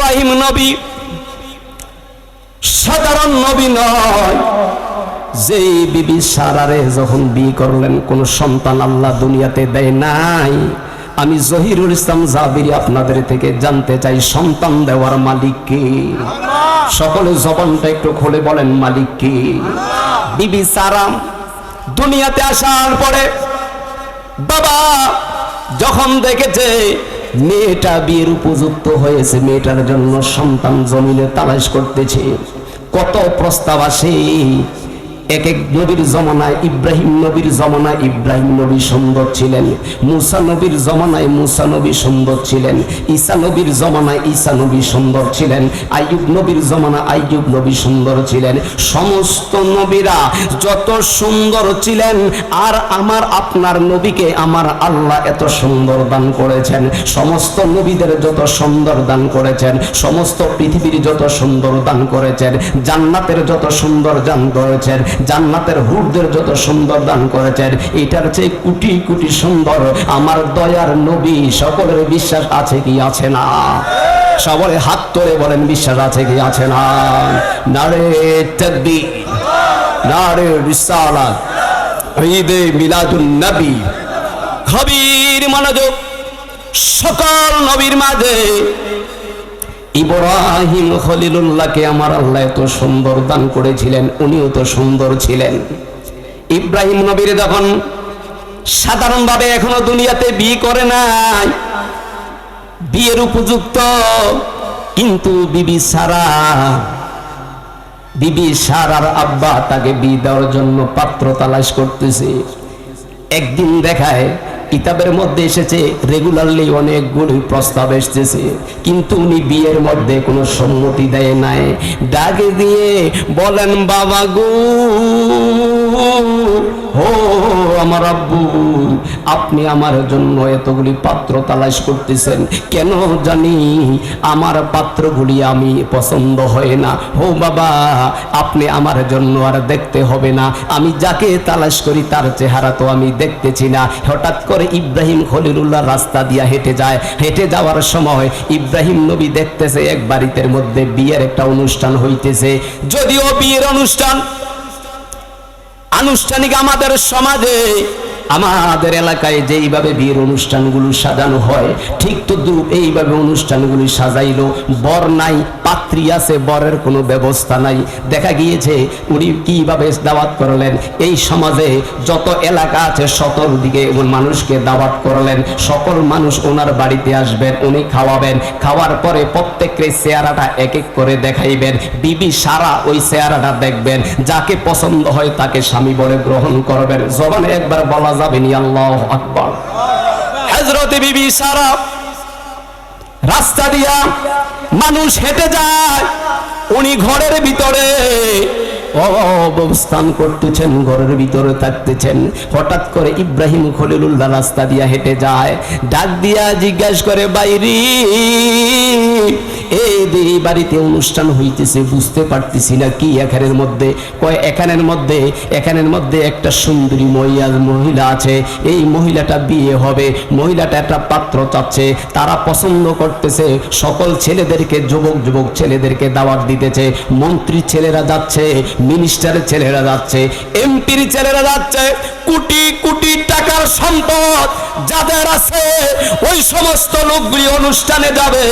ইব্রাহিম নবী সাধারণ নবী নয়। যেই বিবি সারারে যখন বিয়ে করলেন, কোন সন্তান আল্লাহ দুনিয়াতে দেয় নাই। আমি জহিরুল ইসলাম জাবিরি আপনাদের থেকে জানতে চাই, সন্তান দেওয়ার মালিক কে? সকলে জবানটা একটু খুলে বলেন, মালিক কে? বিবি সারাম দুনিয়াতে আসার পরে বাবা যখন দেখেছে মেয়েটা বিয়ের উপযুক্ত হয়েছে মেয়েটার জন্য সন্তান জমিনে তালাশ করতেছে। কত প্রস্তাব আসে এক এক নবীর জমানায়, ইব্রাহিম নবীর জমানায় ইব্রাহিম নবী সুন্দর ছিলেন, মুসা নবীর জমানায় মুসা নবী সুন্দর ছিলেন, ঈসা নবীর জমানায় ঈসা নবী সুন্দর ছিলেন, আইয়ুব নবীর জমানা আইয়ুব নবী সুন্দর ছিলেন। সমস্ত নবীরা যত সুন্দর ছিলেন, আর আমার আপনার নবীকে আমার আল্লাহ এত সুন্দর দান করেছেন। সমস্ত নবীদের যত সুন্দর দান করেছেন, সমস্ত পৃথিবীর যত সুন্দর দান করেছেন, জান্নাতের যত সুন্দর দান করেছেন জান্নাতের হুরদের যত সুন্দর দান করেছেন, এটার চেয়ে কোটি কোটি সুন্দর আমার দয়ার নবী, সকলের বিশ্বাস আছে কি আছে না? সবাই হাত তোলে বলেন, বিশ্বাস আছে কি আছে না? নারে তকবি নারে রিসালাত, ঈদে মিলাদুন নবী। খবীর মনোযোগ, সকল নবীর মাঝে ইব্রাহিম খলিলুল্লাহকে আমার আল্লাহ এত সুন্দর দান করেছিলেন, উনিও তো সুন্দর ছিলেন। ইব্রাহিম নবীর যখন সাধারণভাবে এখনও দুনিয়াতে বিয়ে করে নাই, বিয়ের উপযুক্ত, কিন্তু বিবি সারা, বিবি সারার আব্বা তাকে বিয়ে দেওয়ার জন্য পাত্র তালাশ করতেছে। একদিন দেখায় কিতাবের মধ্যে এসেছে রেগুলারলি অনেকগুলি প্রস্তাব এসেছে। কিন্তু উনি বিয়ের মধ্যে কোনো সম্মতি দেয় নাই। ডাকে দিয়ে বলেন, বাবা গো ও আমার আব্বু, আপনি আমার জন্য এতগুলি পাত্র তালাশ করতেছেন। কেন জানি আমার পাত্রগুলি আমি পছন্দ হয় না। ও বাবা, আপনি আমার জন্য আর দেখতে হবে না। আমি যাকে তালাশ করি তার চেহারা তো আমি দেখতেছি না। হঠাৎ করে ইব্রাহিম খলিলুল্লাহ রাস্তা দিয়া হেঁটে যায়। হেঁটে যাওয়ার সময় ইব্রাহিম নবী দেখতেছে এক বাড়িতে মধ্যে বিয়ের একটা অনুষ্ঠান হইতেছে। যদিও বিয়ের অনুষ্ঠান আনুষ্ঠানিক আমাদের সমাজে আমাদের এলাকায় যেইভাবে বিয়ের অনুষ্ঠানগুলো সাজানো হয়, ঠিক তো দ্রুপ এইভাবে অনুষ্ঠানগুলি সাজাইলো। বর নাই, পাত্রী আছে, বরের কোনো ব্যবস্থা নাই। দেখা গিয়েছে উনি কীভাবে দাওয়াত করলেন। এই সমাজে যত এলাকা আছে সকল দিকে মানুষকে দাওয়াত করলেন। সকল মানুষ ওনার বাড়িতে আসবেন, উনি খাওয়াবেন। খাওয়ার পরে প্রত্যেকের চেহারাটা এক এক করে দেখাইবেন। বিবি সারা ওই চেহারাটা দেখবেন। যাকে পছন্দ হয় তাকে স্বামী বলে গ্রহণ করবেন। জবানে একবার বলা যাবে নি আল্লাহ আকবর। বিবি সারা রাস্তা দিয়া মানুষ হেঁটে যায় উনি ঘরের ভিতরে। অবস্থান করতেছেন, ঘরের ভিতরে থাকতেছেন। হঠাৎ করে ইব্রাহিম খলিলুল্লাহ রাস্তা দিয়া হেঁটে যায়, ডাক দিয়া জিজ্ঞাসা করে বাইরি এই বাড়িতে অনুষ্ঠান হইতেছে, বুঝতে পারতেছি না কি এখানের মধ্যে, কয় এখানের মধ্যে এখানের মধ্যে একটা সুন্দরী মহিলা মহিলা আছে, এই মহিলাটা বিয়ে হবে, মহিলাটা একটা পাত্র চাচ্ছে, তারা পছন্দ করতেছে, সকল ছেলেদেরকে, যুবক যুবক ছেলেদেরকে দাওয়াত দিতেছে, মন্ত্রী ছেলেরা যাচ্ছে মিনিস্টারের ছেলেরা যাচ্ছে এমপির ছেলেরা যাচ্ছে কোটি কোটি টাকার সম্পদ যাদের আছে, ওই সমস্ত লোকগুলি অনুষ্ঠানে যাবে।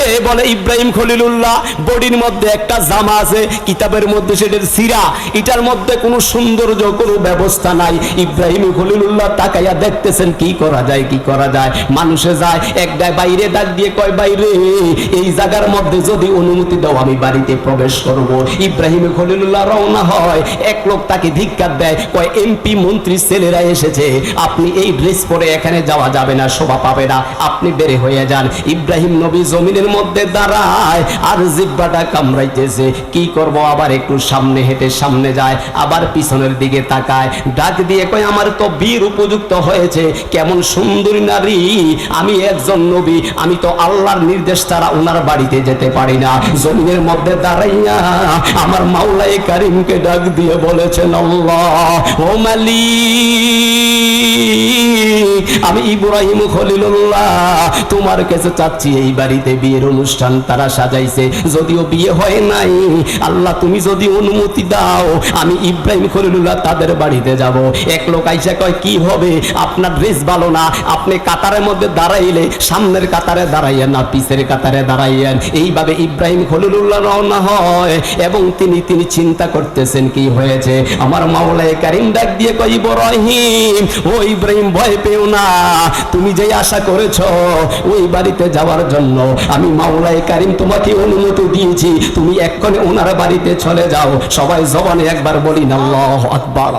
এ বলে ইব্রাহিম খলিলুল্লাহ, বডির মধ্যে একটা জামা আছে, কিতাবের মধ্যে সেটার সিরা। এটার মধ্যে কোনো সৌন্দর্য কোনো ব্যবস্থা নাই। ইব্রাহিম খলিলুল্লাহ তাকাইয়া দেখতেছেন, কি করা যায়, কি করা যায়। মানুষে যায় একটাই বাইরে ডাক দিয়ে কয়, বাইরে, এই জায়গার মধ্যে যদি অনুমতি দাও, আমি বাড়িতে প্রবেশ করব। ইব্রাহিম খলিলুল্লাহ রওনা হয়। এক লোক তাকে ধিক্কার দেয়, কয়, এমপি মন্ত্রী ছেলেরা এসেছে আপনি এই ড্রেস পরে এখানে যাওয়া যাবে না, শোভা পাবে না। আপনি বেড়ে হয়ে যান। ইব্রাহিম নবী জমিনের মধ্যে দাঁড়ায় আর জিব্বাটা কামড়াইতেছে। কি করব আবার একটু সামনে হেঁটে সামনে যায়, আবার পিছনের দিকে তাকায়। ডাক দিয়ে কয়, আমার তো বীর উপযুক্ত হয়েছে। কেমন সুন্দরী নারী। আমি একজন নবী। আমি তো আল্লাহর নির্দেশ ছাড়া ওনার বাড়িতে যেতে পারি না। জমিনের মধ্যে দাঁড়াইয়া আমার মাওলাই কারিমকে ডাক দিয়ে বলেছেন, আল্লাহ, ও মালিক। আমি ইব্রাহিম খলিলুল্লাহ, তোমার কাছে চাচ্ছি এই বাড়িতে বিয়ের অনুষ্ঠান তারা সাজাইছে। যদিও বিয়ে হয় নাই, আল্লাহ তুমি যদি অনুমতি দাও, আমি ইব্রাহিম খলিলুল্লাহ তাদের বাড়িতে যাব। এক লোক আইসা কয়, কি হবে? আপনার ড্রেস ভালো না। আপনি কাতারের মধ্যে দাঁড়াইলে, সামনের কাতারে দাঁড়াইয়েন না, পিছের কাতারে দাঁড়াইয়েন এইভাবে ইব্রাহিম খলিলুল্লাহ রওনা হয় এবং তিনি তিনি চিন্তা করতেছেন, কি হয়েছে? আমার মাওলায় কারিম ডাক দিয়ে কই ইব্রাহিম, ও ইব্রাহিম ভয় পেও না। তুমি যে আশা করেছ ওই বাড়িতে যাওয়ার জন্য, আমি মাওলায় কারিম তোমাকে অনুমতি দিয়েছি। তুমি এক্ষণে ওনার বাড়িতে চলে যাও। সবাই জবানে একবার বলি না আল্লাহ আকবার।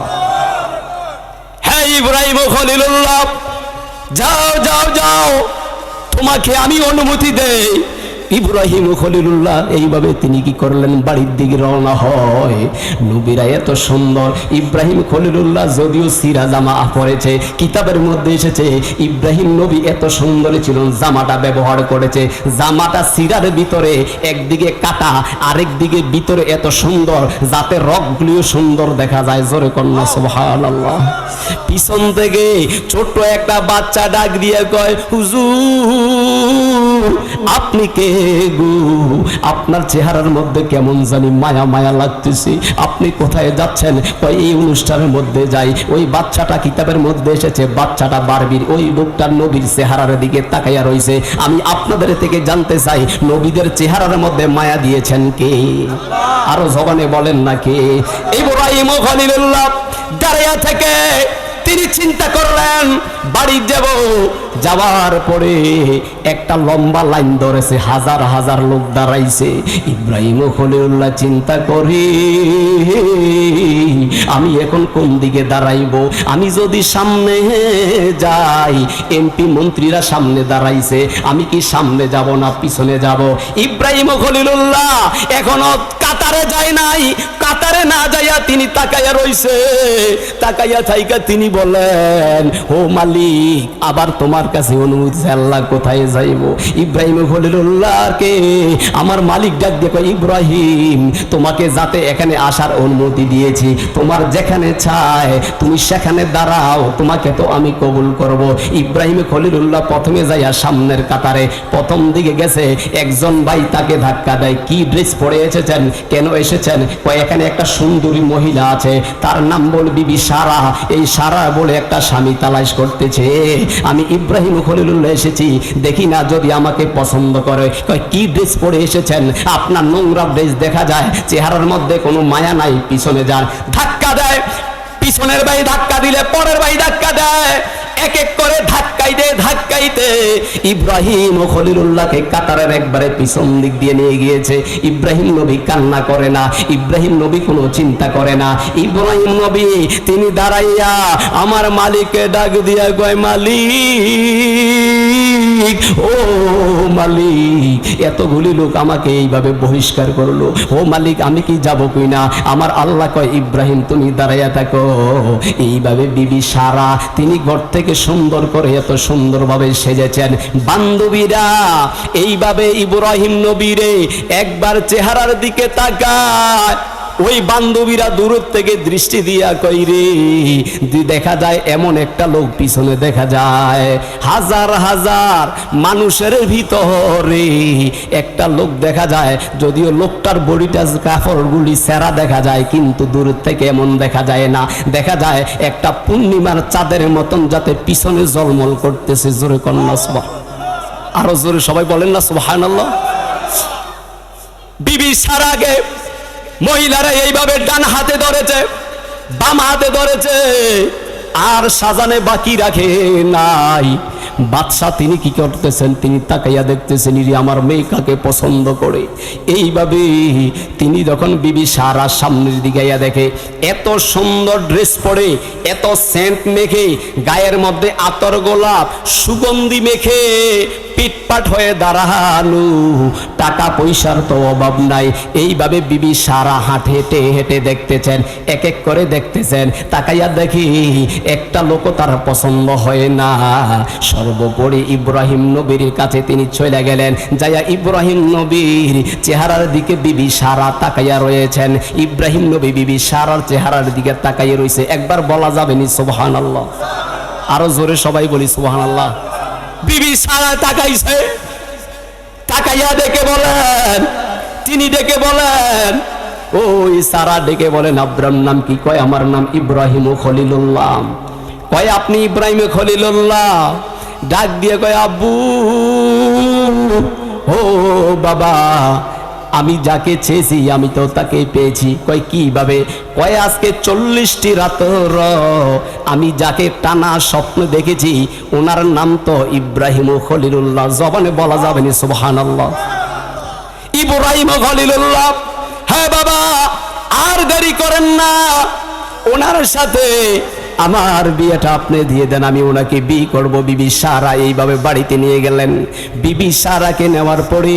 হ্যাঁ ইব্রাহিম খলিলুল্লাহ, যাও যাও যাও। তোমাকে আমি অনুমতি দেই। ইব্রাহিম খলিলুল্লাহ, এইভাবে তিনি কি করলেন? বাড়ির দিকে রওনা হয়। নবীরা এত সুন্দর। ইব্রাহিম খলিলুল্লাহ যদিও সিরা জামা পরেছে, কিতাবের মধ্যে এসেছে, ইব্রাহিম নবী এত সুন্দর ছিল জামাটা ব্যবহার করেছে। জামাটা সিরার ভিতরে, একদিকে কাটা, আরেক দিকে ভিতরে এত সুন্দর, যাতে রগগুলিও সুন্দর দেখা যায়। জোরে কন্যা সুবহানাল্লাহ। পিছন থেকে ছোট্ট একটা বাচ্চা ডাক দিয়ে কয়, হুজুর আপনি কে গো? আপনার চেহারার মধ্যে কেমন জানি মায়া মায়া লাগতেছে। আপনি কোথায় যাচ্ছেন? কয় এই অনুষ্ঠানের মধ্যে যাই। ওই বাচ্চাটা কিতাবের মধ্যে এসেছে। বাচ্চাটা বারবির। ওই লোকটার নবীর চেহারার দিকে তাকাইয়া রইছে। আমি আপনাদের থেকে জানতে চাই, নবীদের চেহারার মধ্যে মায়া দিয়েছেন কে? আরও জবানে বলেন না কে? ইব্রাহিম খলিলুল্লাহ থেকে তিনি চিন্তা করলেন বাড়ি যাব। যাওয়ার পরে একটা লম্বা লাইন ধরেছে, হাজার হাজার লোক দাঁড়াইছে। ইব্রাহিম খলিউল্লাহ চিন্তা করি, আমি এখন কোন দিকে দাঁড়াইব? আমি যদি সামনে যাই এমপি মন্ত্রীরা সামনে দাঁড়াইছে, আমি কি সামনে যাব না পিছনে যাব? ইব্রাহিম খলিলুল্লাহ এখনও কাতারে যায় নাই। কাতারে না যাইয়া তিনি তাকাইয়া রইছে। তাকাইয়া থাইকা তিনি বলেন, ও মালিক, আবার তোমার কাছে অনুমতি আল্লাহ কোথায় যাইব? ইব্রাহিম খলিলুল্লাহকে আমার মালিক ডাক কয়, ইব্রাহিম তোমাকে যাতে এখানে আসার অনুমতি দিয়েছি তোমার যেখানে চায় তুমি সেখানে দাঁড়াও তোমাকে তো আমি কবুল করব। ইব্রাহিম খলিলুল্লাহ প্রথমে যাইয়া সামনের কাতারে প্রথম দিকে গেছে একজন ভাই তাকে ধাক্কা দেয় কি ড্রেস পরে এসেছেন? কেন এসেছেন? এখানে একটা সুন্দরী মহিলা আছে তার নাম বল বিবি সারা। এই সারা বলে একটা স্বামী তালাশ করতেছে আমি ইব্রাহিম খলিলুল্লাহ এসেছি। দেখি না যদি আমাকে পছন্দ করে। কি ড্রেস পরে এসেছেন? আপনার নোংরা ড্রেস দেখা যায়। চেহারার মধ্যে কোনো মায়া নাই, পিছনে যান। ধাক্কা পিছনের ভাই ধাক্কা দিলে পরের ভাই ধাক্কা দেয়। এক এক করে ধাক্কাইতে ধাক্কাইতে ইব্রাহিম ও খলিলুল্লাহকে কাতারের একবারে পিছন দিক দিয়ে নিয়ে গিয়েছে। ইব্রাহিম নবী কান্না করে না, ইব্রাহিম নবী কোনো চিন্তা করে না। ইব্রাহিম নবী, তিনি দাঁড়াইয়া আমার মালিককে ডাক দিয়া কয় মালিক! ও মালিক, এতগুলি লোক আমাকে এইভাবে বহিষ্কার করল। ও মালিক, আমি কি যাব কই না আমার আল্লাহ কয়, ইব্রাহিম, তুমি দাঁড়াইয়া থাকো। এইভাবে বিবি সারা, তিনি ঘর থেকে সুন্দর করে এত সুন্দরভাবে সেজেছেন। বান্ধবীরা, এইভাবে ইব্রাহিম নবীরে একবার চেহারার দিকে তাকায়। ওই বান্ধবীরা দূর থেকে দৃষ্টি দিয়া কইরে দেখা যায় এমন একটা লোক পিছনে দেখা যায়। হাজার হাজার মানুষের ভিতরে একটা লোক দেখা যায়, যদিও লোকটার বডিটা কাপড়গুলি সেরা দেখা যায়, কিন্তু দূর থেকে এমন দেখা যায় না। দেখা যায় একটা পূর্ণিমার চাঁদের মতন যাতে পিছনে জলমল করতেছে, জোরে কন্যা। আরও জোরে সবাই বলেন না সুবহানাল্লাহ। বিবি সার আগে মহিলারা এইভাবে ডান হাতে ধরেছে বাম হাতে ধরেছে আর সাজানে বাকি রাখে নাই। বাদশাহ তিনি কি করতেছেন? তিনি তাকাইয়া দেখতেছেন, ইরি আমার মেয়ে কাকে পছন্দ করে। এইভাবে তিনি যখন বিবি সারা সামনের দিকে আইয়া দেখে, এত সুন্দর ড্রেস পরে, এত সেন্ট মেখে, গায়ের মধ্যে আতর গোলাপ, সুগন্ধি মেখে পিটপাট হয়ে দাঁড়ানো টাকা পয়সার তো অভাব নাই। এইভাবে বিবি সারা হাট, হেঁটে হেঁটে দেখতেছেন, এক এক করে দেখতেছেন। তাকাইয়া দেখি, একটা লোকও তার পছন্দ হয় না। সর্বোপরি ইব্রাহিম নবীর কাছে তিনি চলে গেলেন। যাইয়া ইব্রাহিম নবীর চেহারার দিকে বিবি সারা তাকাইয়া রয়েছেন। ইব্রাহিম নবী বিবি সারার চেহারার দিকে তাকাইয়া রয়েছে একবার বলা যাবে নি, সুবহানাল্লাহ। আরও জোরে সবাই বলি সুবাহ আল্লাহ বিবি সারা তাকাইছে। তাকাইয়া ডেকে বলেন, তিনি ডেকে বলেন, ওই সারা ডেকে বলেন, আব্রাম নাম কি? কয়, আমার নাম ইব্রাহিম খলিলুল্লাহ। কয়, আপনি ইব্রাহিম খলিলুল্লাহ। ডাক দিয়ে কয়, আব্বু, ও বাবা, আমি যাকে চেয়েছি, আমি তো তাকে পেয়েছি। কয়, কীভাবে? কয়, আজকে চল্লিশটি রাতর, আমি যাকে টানা স্বপ্ন দেখেছি, ওনার নাম তো ইব্রাহিম খলিলুল্লাহ। জবানে বলা যাবে না সুবহান ইব্রাহিম খলিলুল্লাহ হ্যাঁ বাবা, আর দেরি করেন না। ওনার সাথে আমার বিয়েটা আপনি দিয়ে দেন আমি ওনাকে বিয়ে করব। বিবি সারা এইভাবে বাড়িতে নিয়ে গেলেন। বিবি সারাকে নেওয়ার পরে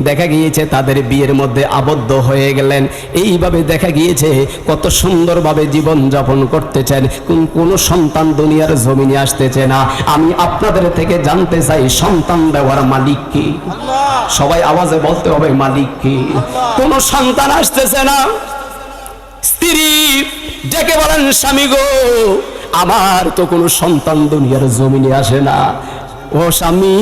দেখা গিয়েছে তাদের বিয়ের মধ্যে আবদ্ধ হয়ে গেলেন। এইভাবে দেখা গিয়েছে কত সুন্দরভাবে জীবন যাপন করতেছেন। কোন কোনো সন্তান দুনিয়ার জমিনে আসতেছে না। আমি আপনাদের থেকে জানতে চাই সন্তান দেওয়ার মালিক কি? সবাই আওয়াজে বলতে হবে মালিক কি? কোন সন্তান আসতেছে না। স্ত্রী ডেকে বলেন স্বামী গো আমার তো কোনো সন্তান দুনিয়ার জমিনে আসে না। ও স্বামী,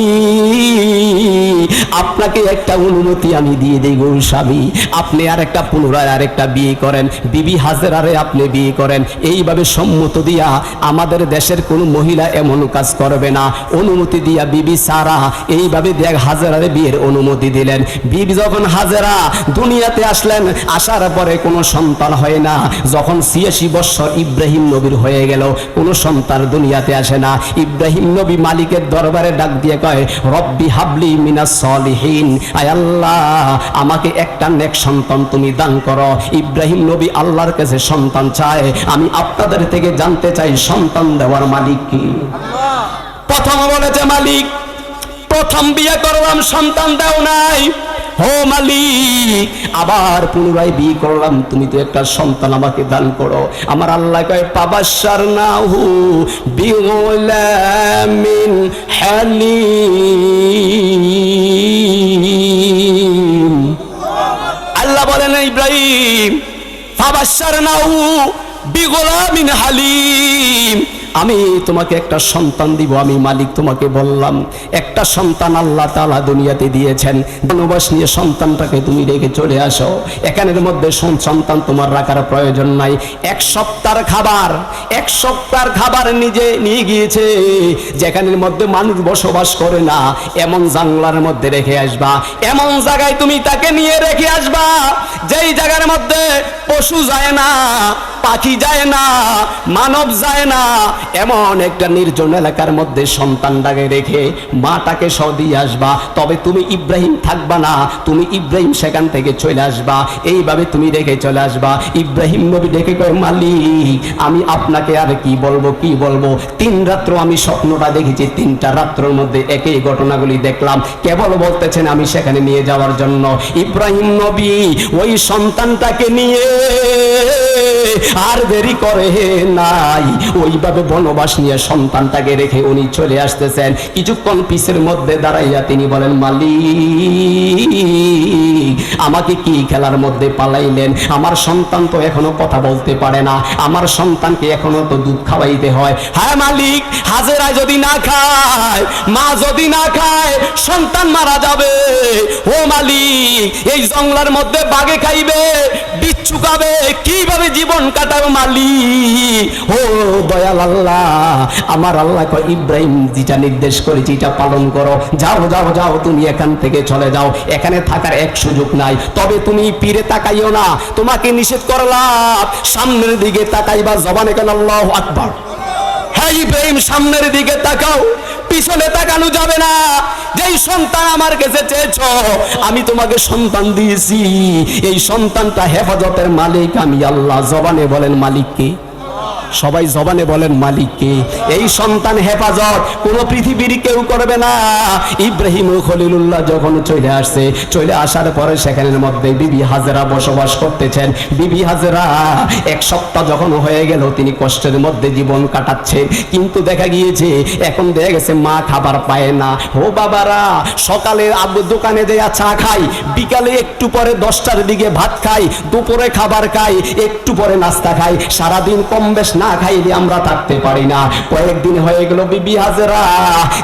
আপনাকে একটা অনুমতি আমি দিয়ে দিই গো স্বামী। আপনি আর একটা পুনরায় আর একটা বিয়ে করেন, বিবি হাজেরারে আপনি বিয়ে করেন। এইভাবে সম্মত দিয়া আমাদের দেশের কোনো মহিলা এমন কাজ করবে না। অনুমতি দিয়া বিবি সারা, এইভাবে দেখ হাজেরারে বিয়ের অনুমতি দিলেন। বিবি যখন হাজেরা দুনিয়াতে আসলেন, আসার পরে কোনো সন্তান হয় না। যখন ছিয়াশি বৎসর ইব্রাহিম নবীর হয়ে গেল, কোনো সন্তান দুনিয়াতে আসে না। ইব্রাহিম নবী মালিকের দরবারে ডাক দিয়ে কয় রব্বি হাবলি মিনাস সলিহিন। আয় আল্লাহ আমাকে একটা নেক সন্তান তুমি দান করো। ইব্রাহিম নবী আল্লাহর কাছে সন্তান চায়। আমি আপনাদের থেকে জানতে চাই সন্তান দেওয়ার মালিক কি? প্রথম বলেছে মালিক প্রথম বিয়ে করলাম সন্তান দেও নাই। হো মালিক, আবার পুনরায় বিয়ে করলাম, তুমি তো একটা সন্তান আমাকে দান করো। আমার আল্লাহ কয় পাবাসার না হু বিগলামিন হালিম আল্লাহ বলেন ইব্রাহিম ফাবাসার নাউ বিগলামিন হালিম আমি তোমাকে একটা সন্তান দিব, আমি মালিক তোমাকে বললাম। একটা সন্তান আল্লাহ তালা দুনিয়াতে দিয়েছেন। বনবাস নিয়ে সন্তানটাকে তুমি রেখে চলে আসো। এখানের মধ্যে সন্তান তোমার রাখার প্রয়োজন নাই। এক সপ্তাহের খাবার, এক সপ্তাহের খাবার নিজে নিয়ে গিয়েছে। যেখানের মধ্যে মানুষ বসবাস করে না, এমন জাংলার মধ্যে রেখে আসবা। এমন জায়গায় তুমি তাকে নিয়ে রেখে আসবা, যেই জায়গার মধ্যে পশু যায় না। পাখি যায় না, মানব যায় না। এমন একটা নির্জন এলাকার মধ্যে সন্তানটাকে রেখে মাটাকে সহ দিয়ে আসবা। তবে তুমি ইব্রাহিম থাকবা না, তুমি ইব্রাহিম সেখান থেকে চলে আসবা। এইভাবে তুমি রেখে চলে আসবা। ইব্রাহিম নবী ডেকে কয়, মালিক, আমি আপনাকে আর কি বলব কি বলব? তিন রাত্র আমি স্বপ্নটা দেখেছি, তিনটা রাত্রের মধ্যে একই ঘটনাগুলি দেখলাম। কেবল বলতেছেন, আমি সেখানে নিয়ে যাওয়ার জন্য। ইব্রাহিম নবী ওই সন্তানটাকে নিয়ে আর দেরি করে নাই। ওইভাবে বনবাস নিয়ে সন্তানটাকে রেখে উনি চলে আসতেছেন। কিছুক্ষণ পিসের মধ্যে দাঁড়াইয়া তিনি বলেন, মালিক, আমাকে কি খেলার মধ্যে পালাইলেন? আমার সন্তান তো এখনও কথা বলতে পারে না। আমার সন্তানকে এখনও তো দুধ খাওয়াইতে হয়। হ্যাঁ মালিক হাজেরা যদি না খায়, মা যদি না খায়, সন্তান মারা যাবে। ও মালিক, এই জঙ্গলার মধ্যে বাগে খাইবে, বিচ্ছু খাবে। কীভাবে জীবন কাটাবে মালিক। ও দয়াল আল্লাহ, আমার আল্লাহ ইব্রাহিম, যেটা নির্দেশ করেছি, এটা পালন করো। যাও যাও যাও, তুমি এখান থেকে চলে যাও। এখানে থাকার এক সুযোগ নাই। তবে তুমি পীরে তাকাইও না। তোমাকে নিষেধ করলাম, সামনের দিকে তাকাইবা জবানে কেন আল্লাহ আকবার? হ্যাঁ ইব্রাহিম, সামনের দিকে তাকাও। পিছনে তাকানো যাবে না। যেই সন্তান আমার কাছে চেয়েছ, আমি তোমাকে সন্তান দিয়েছি। এই সন্তানটা হেফাজতের মালিক আমি। আল্লাহ জবানে বলেন মালিককে সবাই জবানে বলেন মালিককে এই সন্তান হেফাজত কোন পৃথিবীর কেউ করবে না। ইব্রাহিম খলিলুল্লাহ যখন চলে আসছে, চলে আসার পরে সেখানের মধ্যে বিবি হাজেরা বসবাস করতেছেন। বিবি হাজেরা এক সপ্তাহ যখন হয়ে গেল, তিনি কষ্টের মধ্যে জীবন কাটাচ্ছেন কিন্তু দেখা গিয়েছে, এখন দেখা গেছে মা খাবার পায় না। ও বাবারা, সকালে দোকানে দেয়া চা খাই, বিকালে একটু পরে দশটার দিকে ভাত খাই, দুপুরে খাবার খাই, একটু পরে নাস্তা খাই। সারাদিন কম বেশ না খাইলে আমরা থাকতে পারি না। কয়েকদিন হয়ে গেল বিবি হাজেরা।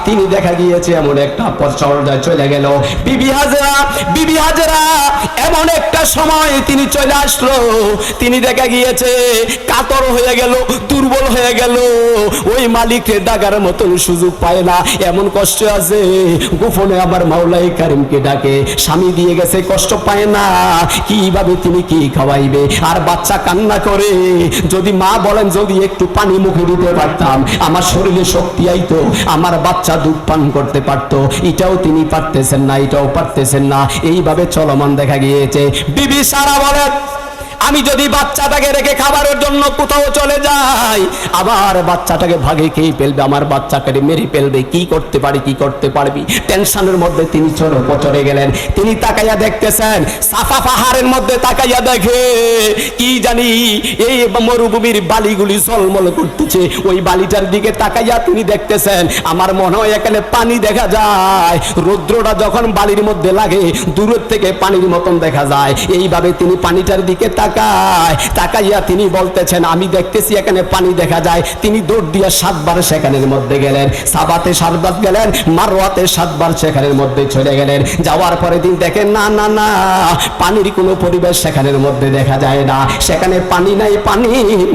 তিনি দেখা গিয়েছে, এমন একটা পর্যায়ে চলে গেল। বিবি হাজেরা বিবি হাজেরা, এমন একটা সময় তিনি চলে আসলো। তিনি দেখা গিয়েছে, কাতর হয়ে গেল, দুর্বল হয়ে গেল। ওই মালিকের ডাকার মতন সুযোগ পায় না। এমন কষ্ট আছে, গোপনে আবার মাওলাই কারিমকে ডাকে। স্বামী দিয়ে গেছে, কষ্ট পায় না। কীভাবে তিনি কি খাওয়াইবে? আর বাচ্চা কান্না করে, যদি মা বলেন যদি একটু পানি মুখে দিতে পারতাম। আমার শরীরে শক্তি আইতো, আমার বাচ্চা দুধ পান করতে পারতো। এটাও তিনি পারতেছেন না, এটাও পারতেছেন না। এইভাবে চলমান দেখা গিয়েছে। বিবি সারা বলেন। আমি যদি বাচ্চাটাকে রেখে খাবারের জন্য কোথাও চলে যাই, আবার বাচ্চাটাকে ভাগে খেয়ে ফেলবে, আমার বাচ্চাটাকে মেরে ফেলবে, কি করতে পারি, কি করতে পারবি? টেনশনের মধ্যে তিনি চড়ে পচরে গেলেন। তিনি তাকাইয়া দেখতেছেন, সাফা পাহাড়ের মধ্যে তাকাইয়া দেখে, কি জানি, এই মরুভূমির বালিগুলি ঝলমল করতেছে। ওই বালিটার দিকে তাকাইয়া তিনি দেখতেছেন, আমার মনে হয় এখানে পানি দেখা যায়। রৌদ্রটা যখন বালির মধ্যে লাগে, দূরের থেকে পানির মতন দেখা যায়। এইভাবে তিনি পানিটার দিকে তাকায়। তাকাইয়া তিনি বলতেছেন, আমি দেখতেছি এখানে পানি দেখা যায়। তিনি দৌড় দিয়া সাতবার সেখানের মধ্যে গেলেন। সাবাতে সাতবার গেলেন মারোয়াতে সাতবার সেখানের মধ্যে চলে গেলেন। যাওয়ার পরে দিন দেখেন, না না না, পানির কোনো পরিবেশ সেখানের মধ্যে দেখা যায় না। সেখানে পানি নাই পানি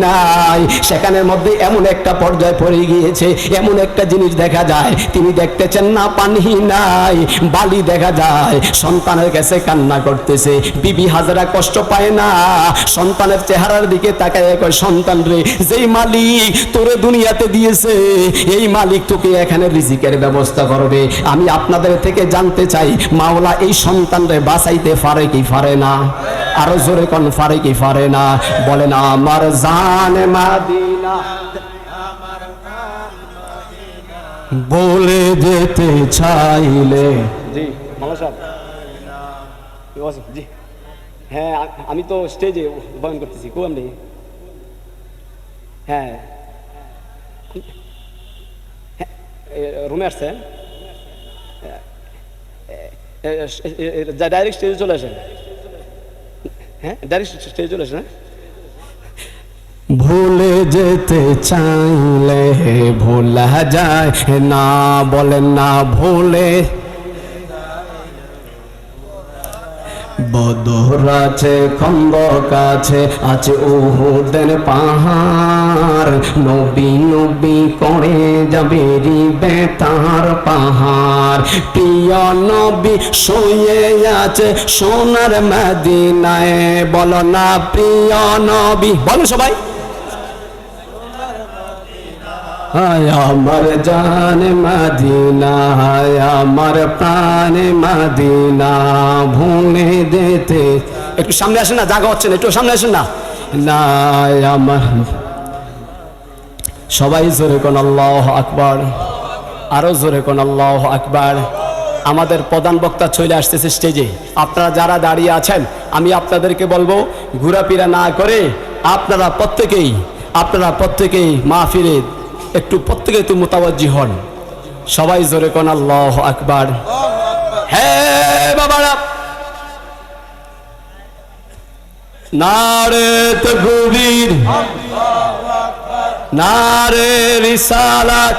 নাই। সেখানের মধ্যে এমন একটা পর্যায়ে পড়ে গিয়েছে, এমন একটা জিনিস দেখা যায়। তিনি দেখতেছেন, না, পানি নাই, বালি দেখা যায়। সন্তানের কাছে কান্না করতেছে, বিবি হাজারা কষ্ট পায় না সন্তানের চেহারার দিকে তাকায় কয় সন্তান রে, যেই মালিক তোরে দুনিয়াতে দিয়েছে, এই মালিক তোকে এখানে রিজিকের ব্যবস্থা করবে। আমি আপনাদের থেকে জানতে চাই, মাওলা এই সন্তান রে বাঁচাইতে পারে কি পারে না? আরও জোরে কোন, পারে কি পারে না? বলে না আমার জান মাদিনা, বলে যেতে চাইলে জি মালা সাহেব, জি। হ্যাঁ আমি তো স্টেজে বয়ন করতেছি কো আপনি? হ্যাঁ। হ্যাঁ, রুমে আসছেন ডাইরেক্ট স্টেজে চলে আসেন। হ্যাঁ ডাইরেক্ট স্টেজে চলে আসেন ভুলে যেতে চাইলে ভোলা যায় না বলেন না ভুলে বদর আছে খন্দক আছে আছে ওহুদের পাহাড়। নবী নবী করে যাবে বেতার তার পাহাড়। প্রিয় নবী শুয়ে আছে সোনার মদিনায়। বলো না প্রিয় নবী। বলো সবাই। হায় আমার জান মাদিনা, হায় আমার প্রাণ মাদিনা, ভুলে যেতে। একটু সামনে আসেন না জায়গা হচ্ছে না, একটু সামনে আসেন না। না, আমার সবাই জোরে কোন আল্লাহ আকবার। আরও জোরে কোন আল্লাহ আকবার। আমাদের প্রধান বক্তা চলে আসতেছে স্টেজে আপনারা যারা দাঁড়িয়ে আছেন, আমি আপনাদেরকে বলব, ঘোরাফেরা না করে আপনারা প্রত্যেকেই আপনারা প্রত্যেকেই মাহফিলে একটু প্রত্যেকে একটু মোতাবাজি হন। সবাই জোরে কোন, আল্লাহ আকবার। হ্যাঁ বাবারা! নারে তকবীর, নারে রিসালাত।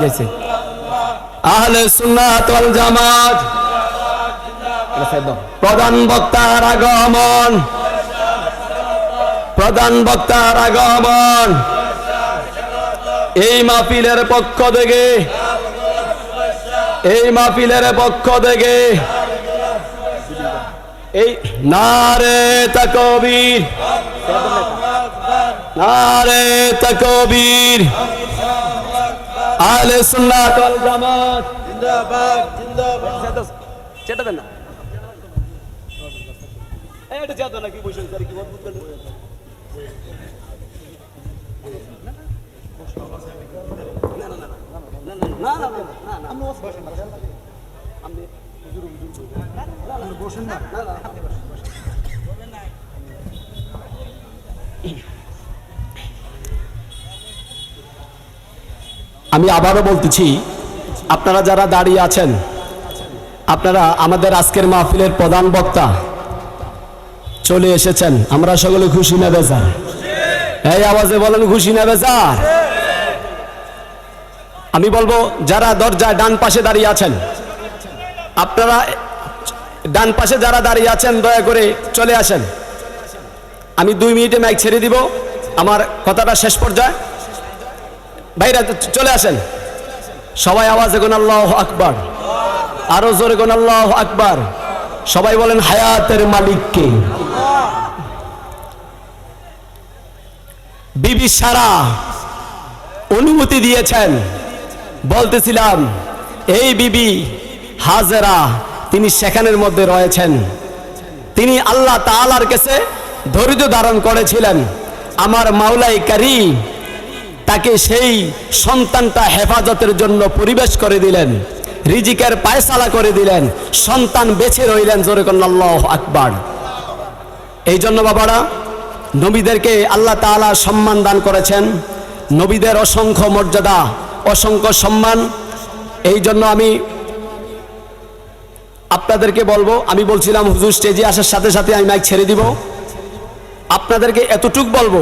গেছে। আহলে সুন্নাত ওয়াল জামাত। প্রধান বক্তার আগমন। প্রধান বক্তার আগমন। এই মাহফিলের পক্ষ থেকে, এই মাহফিলের পক্ষ থেকে, এই নারে তকবীর নারে তকবীর, আহলে সুন্নাত ওয়াল জামাত। জিন্দাবাদ জিন্দাবাদ সেটা দেন না এটা চেয়ার দেন না কি? বসে কি অদ্ভুত আমি আবারও বলতেছি, আপনারা যারা দাঁড়িয়ে আছেন, আপনারা আমাদের আজকের মাহফিলের প্রধান বক্তা চলে এসেছেন। আমরা সকলে খুশি না বেজার? এই আওয়াজে বলেন খুশি না বেজার? আমি বলব, যারা দরজায় ডান পাশে দাঁড়িয়ে আছেন, আপনারা ডান পাশে যারা দাঁড়িয়ে আছেন, দয়া করে চলে আসেন। আমি দুই মিনিটে মাইক ছেড়ে দিব, আমার কথাটা শেষ পর্যায়ে। ভাইরা, চলে আসেন। সবাই আওয়াজে গুন আল্লাহ আকবার, আরও জোরে গুন আল্লাহ আকবার। সবাই বলেন, হায়াতের মালিককে। বিবি সারা অনুমতি দিয়েছেন। বলতেছিলাম, এই বিবি হাজেরা, তিনি সেখানের মধ্যে রয়েছেন। তিনি আল্লাহ তাআলার কাছে ধৈর্য ধারণ করেছিলেন। আমার মাওলাই কারি তাকে সেই সন্তানটা হেফাজতের জন্য পরিবেশ করে দিলেন, রিজিকের পায়সালা করে দিলেন, সন্তান বেছে রইলেন জোরে কন্যা আল্লাহ আকবার। এই জন্য বাবারা, নবীদেরকে আল্লাহ তাআলা সম্মান দান করেছেন। নবীদের অসংখ্য মর্যাদা অসংখ্য সম্মান। এই জন্য আমি আপনাদেরকে বলব, আমি বলছিলাম, হুজুর স্টেজে আসার সাথে সাথে আমি মাইক ছেড়ে দিব। আপনাদেরকে এতটুক বলব